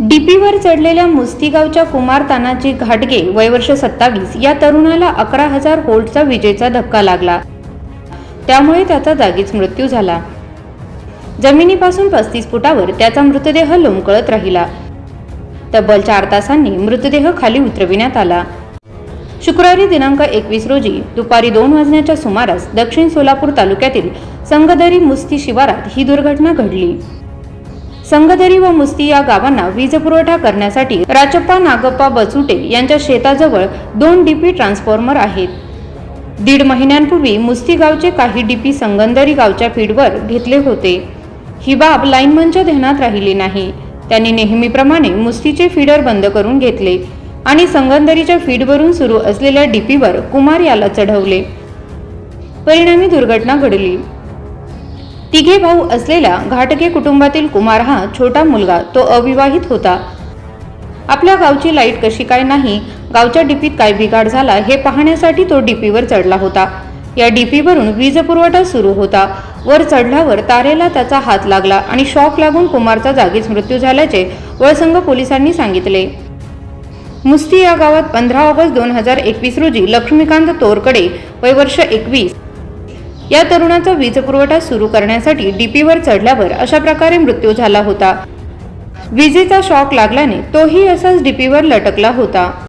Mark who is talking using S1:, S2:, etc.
S1: डीपीवर चढलेल्या मुस्तीगावच्या कुमार तानाजी घाटगे वयवर्ष सत्तावीस या तरुणाला अकरा हजार होल्टचा विजेचा धक्का लागला. त्यामुळे त्याचा जागीच मृत्यू झाला. जमिनीपासून पस्तीस फुटावर त्याचा मृतदेह लोंबकळत राहिला. तब्बल चार तासांनी मृतदेह खाली उतरविण्यात आला. शुक्रवारी दिनांक एकवीस रोजी दुपारी दोन वाजण्याच्या सुमारास दक्षिण सोलापूर तालुक्यातील संगदरी मुस्ती शिवारात ही दुर्घटना घडली. संगधरी व मुस्ती या गावांना वीज पुरवठा करण्यासाठी राचप्पा नागप्पा बचुटे यांच्या शेताजवळ दोन डीपी ट्रान्सफॉर्मर आहेत. दीड महिन्यांपूर्वी मुस्ती गावचे काही डीपी संगंदरी गावच्या फीडवर घेतले होते. ही बाब लाईनमनच्या ध्यानात राहिली नाही. त्यांनी नेहमीप्रमाणे मुस्तीचे फीडर बंद करून घेतले आणि संगंदरीच्या फीडवरून सुरू असलेल्या डीपीवर कुमार याला चढवले. परिणामी दुर्घटना घडली. तिघे भाऊ असलेल्या घाटगे कुटुंबातील कुमार हा छोटा मुलगा तो अविवाहित होता. आपल्या गावची लाइट कशी काय नाही गावच्या डीपीत काय बिघाड झाला हे पाहण्यासाठी तो डीपीवर चढला होता. या डीपीवरून वीज पुरवठा सुरू होता. वर चढल्यावर तारेला त्याचा हात लागला आणि शॉक लागून कुमारचा जागीच मृत्यू झाल्याचे वळसंग पोलिसांनी सांगितले. मुस्ती या गावात पंधरा ऑगस्ट दोन हजार एकवीस रोजी लक्ष्मीकांत तोरकडे वय वर्ष एकवीस या तरुणाचा वीज पुरवठा सुरू करण्यासाठी डीपीवर चढल्यावर अशा प्रकारे मृत्यू झाला होता. विजेचा शॉक लागल्याने तोही असाच डीपीवर लटकला होता.